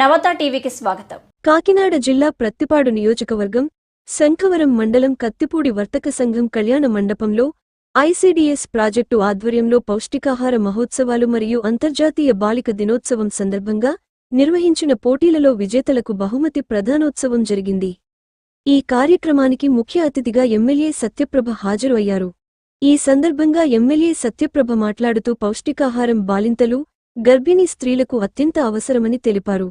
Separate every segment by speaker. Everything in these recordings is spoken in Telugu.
Speaker 1: నవత టీవీకి స్వాగతం.
Speaker 2: కాకినాడ జిల్లా ప్రత్తిపాడు నియోజకవర్గం శంఖవరం మండలం కత్తిపూడి వర్తక సంఘం కళ్యాణ మండపంలో ఐసీడీఎస్ ప్రాజెక్టు ఆధ్వర్యంలో పౌష్టికాహార మహోత్సవాలు మరియు అంతర్జాతీయ బాలిక దినోత్సవం సందర్భంగా నిర్వహించిన పోటీలలో విజేతలకు బహుమతి ప్రధానోత్సవం జరిగింది. ఈ కార్యక్రమానికి ముఖ్య అతిథిగా ఎమ్మెల్యే సత్యప్రభ హాజరు అయ్యారు ఈ సందర్భంగా ఎమ్మెల్యే సత్యప్రభ మాట్లాడుతూ పౌష్టికాహారం బాలింతలు గర్భిణీ స్త్రీలకు అత్యంత అవసరమని తెలిపారు.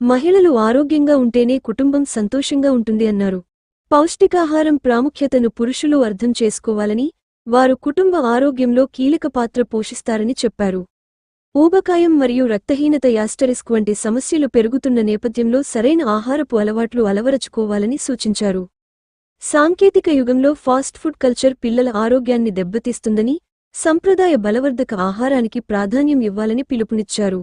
Speaker 2: మహిళలు ఆరోగ్యంగా ఉంటేనే కుటుంబం సంతోషంగా ఉంటుంది అన్నారు. పౌష్టికాహారం ప్రాముఖ్యతను పురుషులు అర్థం చేసుకోవాలని వారు కుటుంబ ఆరోగ్యంలో కీలక పాత్ర పోషిస్తారని చెప్పారు. ఊబకాయం మరియు రక్తహీనత యాస్టరిస్క్ వంటి సమస్యలు పెరుగుతున్న నేపథ్యంలో సరైన ఆహారపు అలవాట్లు అలవరచుకోవాలని సూచించారు. సాంకేతిక యుగంలో ఫాస్ట్ ఫుడ్ కల్చర్ పిల్లల ఆరోగ్యాన్ని దెబ్బతీస్తుందని సంప్రదాయ బలవర్ధక ఆహారానికి ప్రాధాన్యం ఇవ్వాలని పిలుపునిచ్చారు.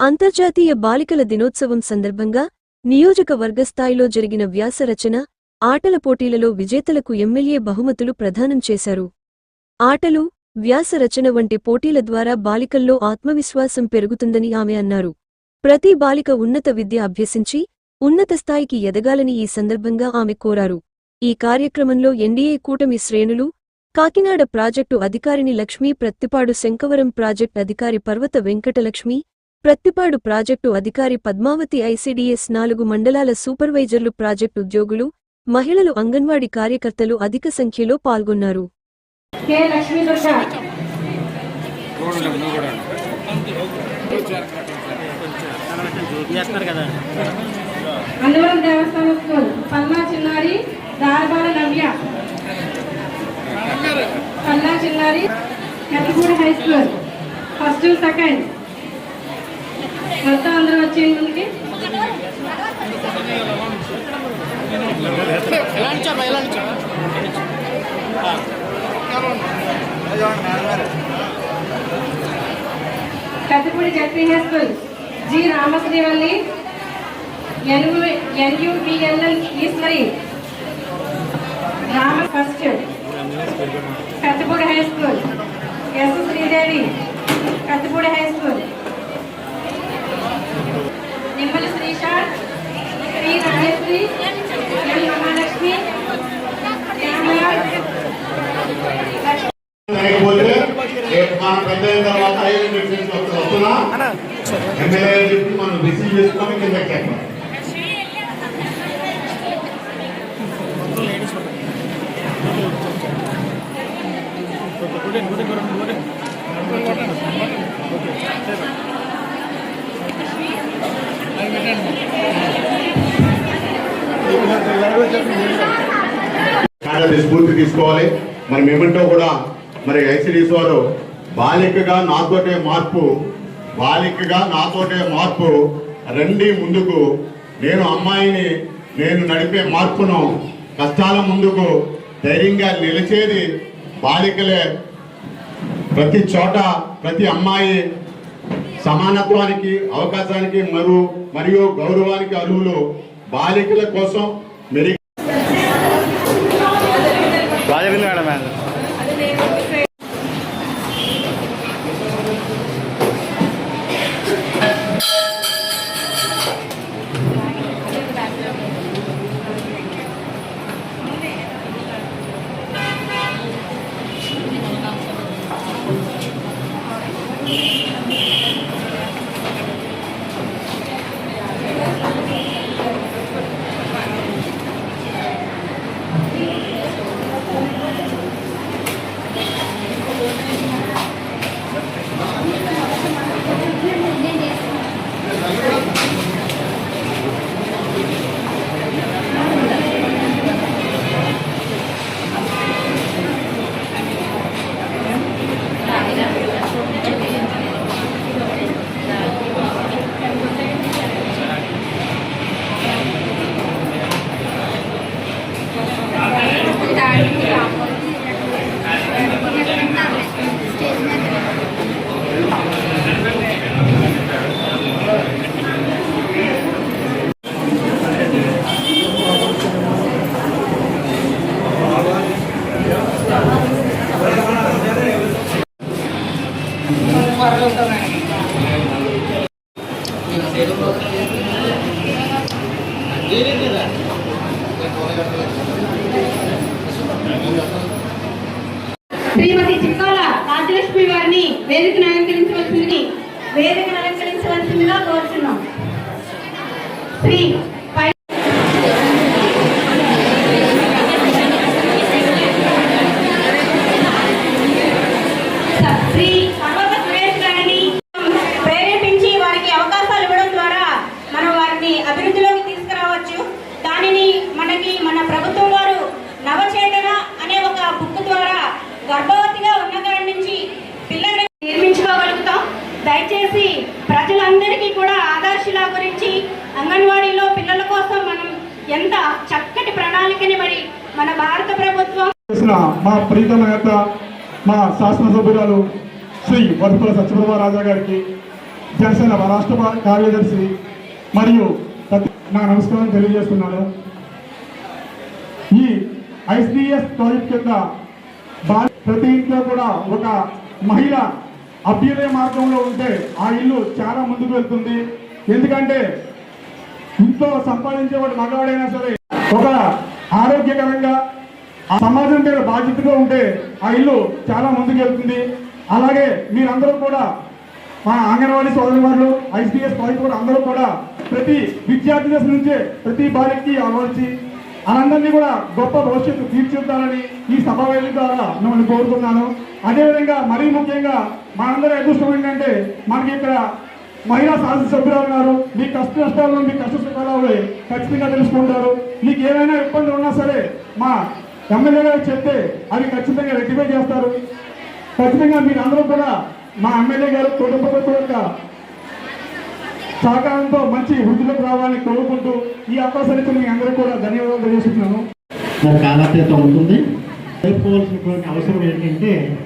Speaker 2: అంతర్జాతీయ బాలికల దినోత్సవం సందర్భంగా నియోజకవర్గ స్థాయిలో జరిగిన వ్యాస రచన ఆటల పోటీలలో విజేతలకు ఎమ్మెల్యే బహుమతులు ప్రదానం చేశారు. ఆటలు వ్యాస రచన వంటి పోటీల ద్వారా బాలికల్లో ఆత్మవిశ్వాసం పెరుగుతుందని ఆమె అన్నారు. ప్రతి బాలిక ఉన్నత విద్య అభ్యసించి ఉన్నత స్థాయికి ఎదగాలని ఈ సందర్భంగా ఆమె కోరారు. ఈ కార్యక్రమంలో ఎన్డీఏ కూటమి శ్రేణులు కాకినాడ ప్రాజెక్టు అధికారిని లక్ష్మీ ప్రత్తిపాడు శంకవరం ప్రాజెక్ట్ అధికారి పర్వత వెంకటలక్ష్మి ప్రత్తిపాడు ప్రాజెక్టు అధికారి పద్మావతి ఐసీడీఎస్ నాలుగు మండలాల సూపర్వైజర్లు ప్రాజెక్టు ఉద్యోగులు మహిళలు అంగన్వాడీ కార్యకర్తలు అధిక సంఖ్యలో పాల్గొన్నారు.
Speaker 3: చిన్నారి హై స్కూల్. First second. మొత్తం అందరూ వచ్చేయండి ముందుకి?
Speaker 4: ఎలా
Speaker 3: Peddapudi ZP high school G Ramasrivalli Nu ఎన్యుబిఎల్ఎల్ ఈశ్వరి.
Speaker 5: స్ఫూర్తి తీసుకోవాలి. మరి మేమంటూ కూడా మరి ఐసిడిఎస్ వారు బాలికగా నాతోటే మార్పు బాలికగా నాతోటే మార్పు రండి ముందుకు. నేను అమ్మాయిని నేను నడిపే మార్పును కష్టాల ముందుకు ధైర్యంగా నిలిచేది బాలికలే. ప్రతి చోట ప్రతి అమ్మాయి సమానత్వానికి అవకాశానికి మరియు మరియు గౌరవానికి అరువులు బాలికల కోసం మెరుగు
Speaker 3: శ్రీమతి చిక్కాల రాజలక్ష్మి గారిని వేదికను అలంకరించవలసింది వేదికను అలంకరించవలసిందిగా కోరుతున్నాం శ్రీ పై శ్రీ పర్వత సురేష్ గారిని ప్రేరేపించి వారికి అవకాశాలు ఇవ్వడం ద్వారా మనం వారిని అభివృద్ధిలోకి తీసుకురావచ్చు దానిని మనకి మన ప్రభుత్వం వారు నవచేతన అనే ఒక బుక్ ద్వారా గర్భవతిగా ఉన్న కాడి నుంచి పిల్లల్ని నిర్మించుకోగలుగుతాం దయచేసి ప్రజలందరికీ కూడా ఆదర్శిలా గురించి అంగన్వాడీలో పిల్లల కోసం మనం ఎంత చక్కటి ప్రణాళికని మరి మన భారత ప్రభుత్వం
Speaker 1: చేసిన మా ప్రీతమ నేత మా శాసనసభ్యురాలు శ్రీ వరుపుల సత్యప్రభా రాజా గారికి జనసేన రాష్ట్ర కార్యదర్శి మరియు నా నమస్కారం తెలియజేస్తున్నాను. ఈ ఐసిడిఎస్ ప్రాజెక్ట్ కింద ప్రతి ఇంట్లో కూడా ఒక మహిళ అభ్యుదయ మార్గంలో ఉంటే ఆ ఇల్లు చాలా ముందుకు వెళ్తుంది. ఎందుకంటే ఇంట్లో సంపాదించేవాడు మగవాడైనా సరే ఒక ఆరోగ్యకరంగా ఆ సమాజం మీద బాధ్యతగా ఉంటే ఆ ఇల్లు చాలా ముందుకు వెళ్తుంది. అలాగే మీరందరూ కూడా మా అంగన్వాడీ సోదరి వారు ఐసీఎస్ ప్రాజెక్ట్ కూడా అందరూ కూడా ప్రతి విద్యార్థి దశ నుంచే ప్రతి బాలికకి అలవర్చి అందరినీ కూడా గొప్ప భవిష్యత్తు తీర్చిద్దాలని ఈ సభ వేదిక ద్వారా మిమ్మల్ని కోరుతున్నాను. అదేవిధంగా మరీ ముఖ్యంగా మనందరి అదృష్టం ఏంటంటే మనకి ఇక్కడ మహిళా శాసనసభ్యురాలు ఉన్నారు మీ కష్ట నష్టాలను మీ కష్ట సుఖాలు ఖచ్చితంగా తెలుసుకుంటారు. మీకు ఏమైనా ఇబ్బందులు ఉన్నా సరే మా ఎమ్మెల్యే గారు చెప్తే అవి ఖచ్చితంగా రెక్టిఫై చేస్తారు. ఖచ్చితంగా మీరు అందరూ కూడా మా ఎమ్మెల్యే గారు కుటుంబ యొక్క సహకారంతో మంచి వృద్ధిలోకి రావాలని కోరుకుంటూ ఈ అవకాశాన్ని మీ అందరూ కూడా ధన్యవాదాలు తెలియజేస్తున్నాను.
Speaker 6: మరి ఉంటుంది. తెలుసుకోవాల్సినటువంటి అవసరం ఏంటంటే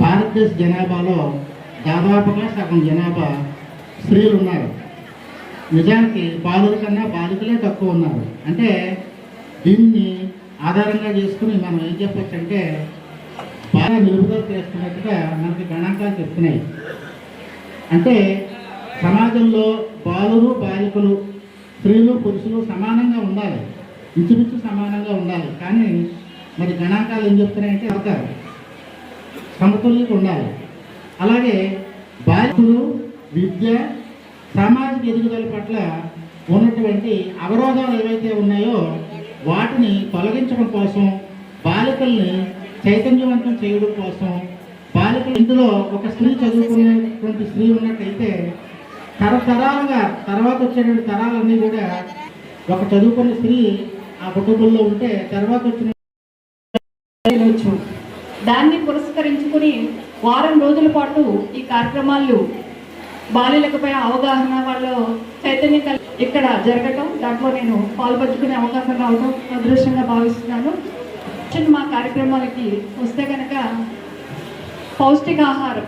Speaker 6: భారతదేశ జనాభాలో దాదాపుగా సగం జనాభా స్త్రీలు ఉన్నారు నిజానికి బాలుల కన్నా బాలికలే తక్కువ ఉన్నారు. అంటే దీన్ని ఆధారంగా చేసుకుని మనం ఏం చెప్పచ్చు అంటే బాగా నిలుపుదల చేస్తున్నట్టుగా మనకి గణాంకాలు చెప్తున్నాయి. అంటే సమాజంలో బాలురు బాలికలు స్త్రీలు పురుషులు సమానంగా ఉండాలి. ఇంచుమించు సమానంగా ఉండాలి. కానీ మరి గణాంకాలు ఏం చెప్తున్నాయంటే అవతారు సమతుల్యత ఉండాలి. అలాగే బాలికలు విద్య సామాజిక ఎదుగుదల పట్ల ఉన్నటువంటి అవరోధాలు ఏవైతే ఉన్నాయో వాటిని తొలగించడం కోసం బాలికల్ని చైతన్యవంతం చేయడం కోసం బాలికలు ఇందులో ఒక స్త్రీ చదువుకునేటువంటి స్త్రీ ఉన్నట్టయితే తరతరాలుగా తర్వాత వచ్చేటువంటి తరాలన్నీ కూడా ఒక చదువుకున్న స్త్రీ ఆ కుటుంబంలో ఉంటే తర్వాత వచ్చిన
Speaker 3: దాన్ని పురస్కరించుకుని వారం రోజుల పాటు ఈ కార్యక్రమాలు బాలికలపై అవగాహన వాళ్ళు చైతన్యం కల్ ఇక్కడ జరగటం దాంట్లో నేను పాల్పంచుకునే అవకాశం రావడం అదృష్టంగా భావిస్తున్నాను. చిన్న మా కార్యక్రమాలకి వస్తే కనుక పౌష్టికాహారం.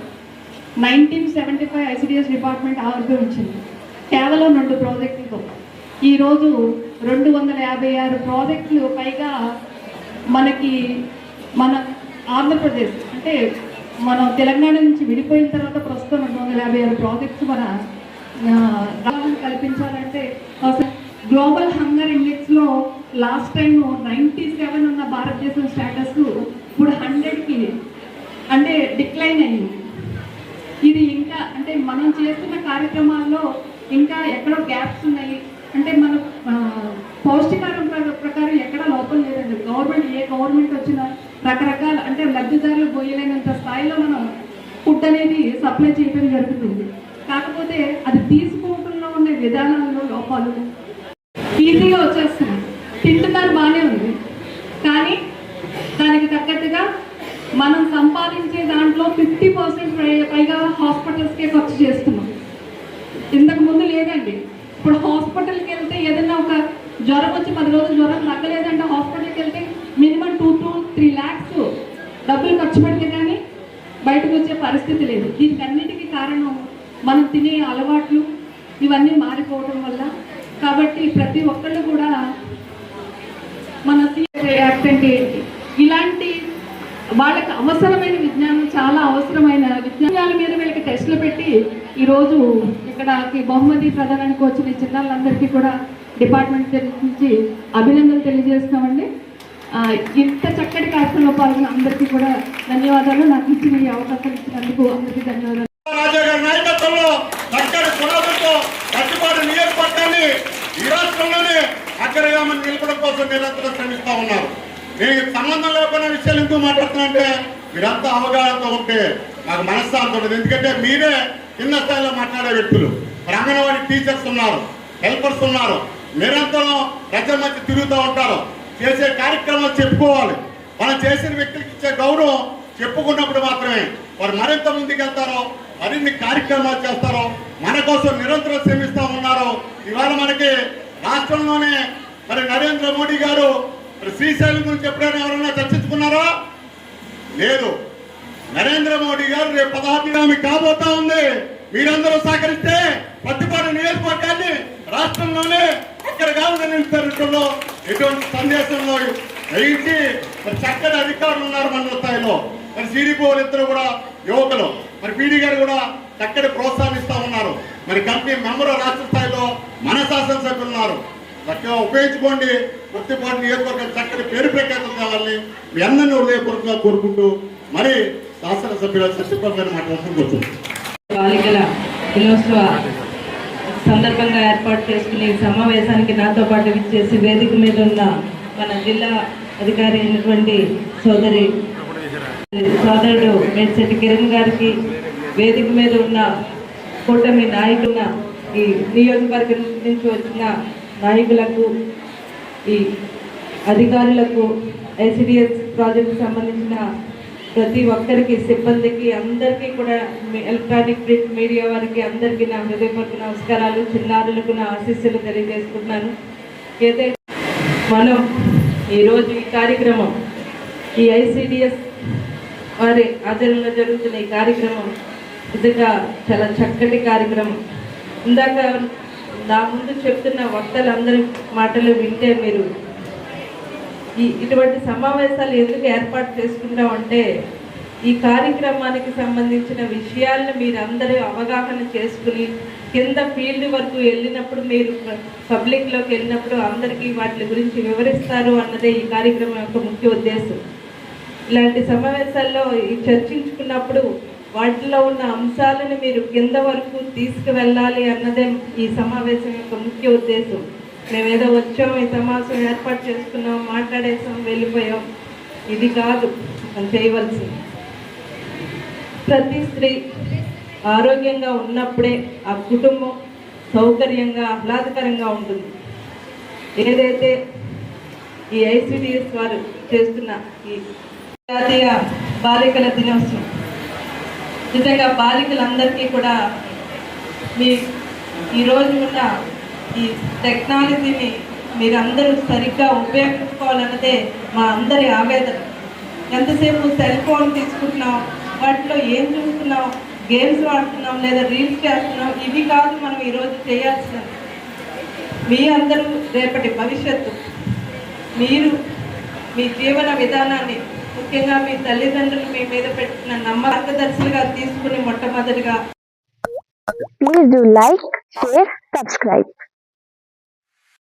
Speaker 3: Nineteen seventy five ICDS department ఆవిర్భవించింది కేవలం రెండు ప్రాజెక్టులతో. ఈరోజు రెండు వందల యాభై ఆరు ప్రాజెక్టులు పైగా మనకి మన ఆంధ్రప్రదేశ్ అంటే మనం తెలంగాణ నుంచి విడిపోయిన తర్వాత ప్రస్తుతం రెండు వందల యాభై ఆరు ప్రాజెక్ట్స్ మన కల్పించాలంటే అసలు గ్లోబల్ హంగర్ ఇండెక్స్లో లాస్ట్ టైం నైంటీ సెవెన్ ఉన్న భారతదేశం స్టేటస్ ఇప్పుడు హండ్రెడ్కి అంటే డిక్లైన్ అయింది. ఇది ఇంకా అంటే మనం చేస్తున్న కార్యక్రమాల్లో ఇంకా ఎక్కడో గ్యాప్స్ ఉన్నాయి. అంటే మన పౌష్టికారం ప్రకారం ఎక్కడ లోపం లేదండి. గవర్నమెంట్ ఏ గవర్నమెంట్ వచ్చినా రకరకాల అంటే లబ్ధిదారులు పోయలేనంత స్థాయిలో మనం ఫుడ్ అనేది సప్లై చేయడం జరుగుతుంది. కాకపోతే అది తీసుకోకుండా ఉండే విధానాల్లో లోపాలు ఈజీగా వచ్చేస్తుంది తింటున్నారు బాగానే ఉంది. కానీ దానికి తగ్గట్టుగా మనం సంపాదించే దాంట్లో ఫిఫ్టీ పర్సెంట్ పైగా హాస్పిటల్స్కే ఖర్చు చేస్తున్నాం. ఇంతకు ముందు లేదండి. ఇప్పుడు హాస్పిటల్కి వెళ్తే ఏదైనా ఒక జ్వరం వచ్చి పది రోజులు జ్వరం తగ్గలేదంటే హాస్పిటల్కి వెళ్తే minimum two to three lakhs డబ్బులు ఖర్చు పెడితే కానీ బయటకు వచ్చే పరిస్థితి లేదు. దీనికి అన్నిటికీ కారణం మనం తినే అలవాట్లు ఇవన్నీ మారిపోవడం వల్ల. కాబట్టి ప్రతి ఒక్కళ్ళు కూడా మన యాక్ట్ అంటే ఏంటి? ఇలాంటి వాళ్ళకి అవసరమైన విజ్ఞానం చాలా అవసరమైన విజ్ఞానాల మీద వీళ్ళకి టెస్టులు పెట్టి ఈరోజు ఇక్కడ బహుమతి ప్రధానానికి వచ్చిన చిన్నాళ్ళందరికీ కూడా డిపార్ట్మెంట్ నుంచి అభినందనలు తెలియజేస్తున్నామండి. ఇంత చక్కటి కార్యక్రమంలో పాల్గొన్న అందరికీ కూడా ధన్యవాదాలు. నాకు ఇచ్చిన ఈ అవకాశం ఇచ్చినందుకు అందరికీ ధన్యవాదాలు.
Speaker 5: రాజా గారి నాయకత్వంలో చక్కటి పునాదులతో కట్టుబాటు నియోజకవర్గాన్ని ఈ రాష్ట్రంలోనే అగ్రగామని నిలపడం కోసం నిరంతరం శ్రమిస్తా ఉన్నారు. నేను సంబంధం లేకుండా విషయాలు ఎందుకు మాట్లాడుతున్నా మీరంతా అవగాహనతో ఉంటే నాకు మనశ్శాంతి ఉండదు. ఎందుకంటే మీరే చిన్న స్థాయిలో మాట్లాడే వ్యక్తులు. మరి అంగన్వాడీ టీచర్స్ ఉన్నారు హెల్పర్స్ ఉన్నారు. నిరంతరం ప్రజల మధ్య తిరుగుతూ ఉంటారు. చేసే కార్యక్రమాలు చెప్పుకోవాలి. మనం చేసిన వ్యక్తులకు ఇచ్చే గౌరవం చెప్పుకున్నప్పుడు మాత్రమే. వారు మరింత ముందుకెళ్తారో మరిన్ని కార్యక్రమాలు చేస్తారో మన కోసం నిరంతరం శ్రమిస్తూ ఉన్నారు ఇవాళ మనకి రాష్ట్రంలోనే మరి నరేంద్ర మోడీ గారు మరి శ్రీశైలం గురించి ఎప్పుడైనా ఎవరైనా చర్చించుకున్నారా? లేదు. నరేంద్ర మోడీ గారు రేపు పదహారు కాబోతా ఉంది. మీరందరూ సహకరిస్తే పత్తిపాడు నియోజకవర్గాన్ని రాష్ట్రంలోనే ఇక్కడ కాదు ఎటువంటి సందేశంలో వేయించి మరి చక్కని అధికారులు ఉన్నారు మన స్థాయిలో. మరి సిడిపో ఇద్దరు కూడా యువకులు. మరి పీడీ గారు కూడా చక్కటి ప్రోత్సాహిస్తా ఉన్నారు. మరి కంపెనీ మెంబర్ రాష్ట్ర స్థాయిలో మన శాసనసభ్యులు ఉన్నారు. చక్కగా ఉపయోగించుకోండి. వృత్తిపాటు నియోజకవర్గం చక్కటి పేరు ప్రఖ్యాతం కావాలని మీ అందరినీ హృదయపూర్వకంగా కోరుకుంటూ మరి శాసనసభ్యుల సత్యపరమైన మాట్లాడుతూ
Speaker 7: బాలికల దినోత్సవ సందర్భంగా ఏర్పాటు చేసుకుని సమావేశానికి నాతో పాటు విచ్చేసి వేదిక మీద ఉన్న మన జిల్లా అధికారి అయినటువంటి సోదరి సోదరుడు మేడ్చెట్టి కిరణ్ గారికి వేదిక మీద ఉన్న కూటమి నాయకుల ఈ నియోజకవర్గం నుంచి వచ్చిన నాయకులకు ఈ అధికారులకు ఐసిడిఎస్ ప్రాజెక్ట్ సంబంధించిన ప్రతి ఒక్కరికి సిబ్బందికి అందరికీ కూడా ఎలక్ట్రానిక్ ప్రింట్ మీడియా వారికి అందరికీ నా హృదయపూర్వక నమస్కారాలు చిన్నారులకు నా ఆశీస్సులు తెలియజేసుకుంటున్నాను. ఏదైతే మనం ఈరోజు ఈ కార్యక్రమం ఈ ఐసిడిఎస్ వారి ఆధ్వర్యంలో జరుగుతున్న ఈ కార్యక్రమం నిజంగా చాలా చక్కటి కార్యక్రమం. ఇందాక నా ముందు చెప్తున్న వక్తలందరి మాటలు వింటే మీరు ఈ ఇటువంటి సమావేశాలు ఎందుకు ఏర్పాటు చేసుకుంటాం అంటే ఈ కార్యక్రమానికి సంబంధించిన విషయాలను మీరు అందరూ అవగాహన చేసుకుని కింద ఫీల్డ్ వరకు వెళ్ళినప్పుడు మీరు పబ్లిక్లోకి వెళ్ళినప్పుడు అందరికీ వాటి గురించి వివరిస్తారు అన్నదే ఈ కార్యక్రమం యొక్క ముఖ్య ఉద్దేశం. ఇలాంటి సమావేశాల్లో చర్చించుకున్నప్పుడు వాటిలో ఉన్న అంశాలను మీరు కింద వరకు తీసుకువెళ్ళాలి అన్నదే ఈ సమావేశం యొక్క ముఖ్య ఉద్దేశం. మేము ఏదో వచ్చాం ఈ సమాసం ఏర్పాటు చేసుకున్నాం మాట్లాడేసాం వెళ్ళిపోయాం. ఇది కాదు మనం చేయవలసింది. ప్రతి స్త్రీ ఆరోగ్యంగా ఉన్నప్పుడే ఆ కుటుంబం సౌకర్యంగా ఆహ్లాదకరంగా ఉంటుంది. ఏదైతే ఈ ఐసిడిఎస్ వారు చేస్తున్న ఈ జాతీయ బాలికల దినోత్సవం నిజంగా బాలికలందరికీ కూడా మీ ఈరోజు ఉన్న ఈ టెక్నాలజీని మీరందరూ సరిగ్గా ఉపయోగించుకోవాలన్నదే మా అందరి ఆవేదన. ఎంతసేపు సెల్ ఫోన్ తీసుకుంటున్నాం వాటిలో ఏం చూస్తున్నాం గేమ్స్ ఆడుతున్నాం లేదా రీల్స్ చేస్తున్నాం ఇవి కాదు మనం ఈరోజు చేయాల్సినది మీ అందరూ రేపటి భవిష్యత్తు. మీరు మీ జీవన విధానాన్ని ముఖ్యంగా మీ తల్లిదండ్రులు మీ మీద పెట్టిన నమ్మకదర్శులుగా తీసుకుని మొట్టమొదటిగా
Speaker 8: Please do like, share, subscribe.